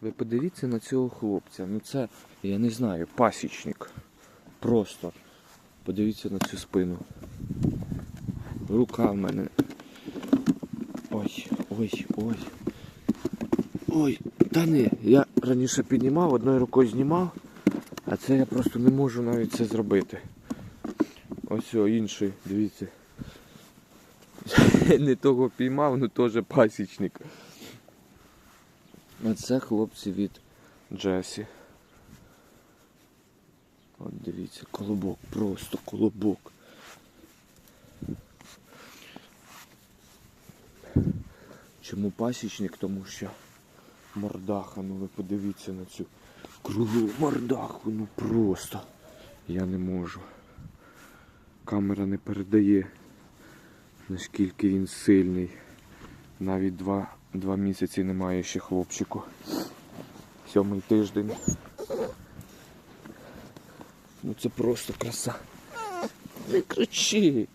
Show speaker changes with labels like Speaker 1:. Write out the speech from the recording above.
Speaker 1: Ви подивіться на цього хлопця. Ну це, я не знаю, пасічник. Просто. Подивіться на цю спину. Рука в мене. Ой, ой, ой. Ой, та не, я раніше піднімав, одною рукою знімав, а це я просто не можу навіть це зробити. Ось о, інший, дивіться. Не того піймав, ну теж пасічник. А це хлопці від Джесі. От дивіться, колобок, просто колобок. Чому пасічник? Тому що мордаха, ну ви подивіться на цю круглу мордаху, ну просто. Я не можу. Камера не передає, наскільки він сильний. Навіть два, два місяці немає ще хлопчику. Сьомий тиждень. Ну це просто краса. Не кричи.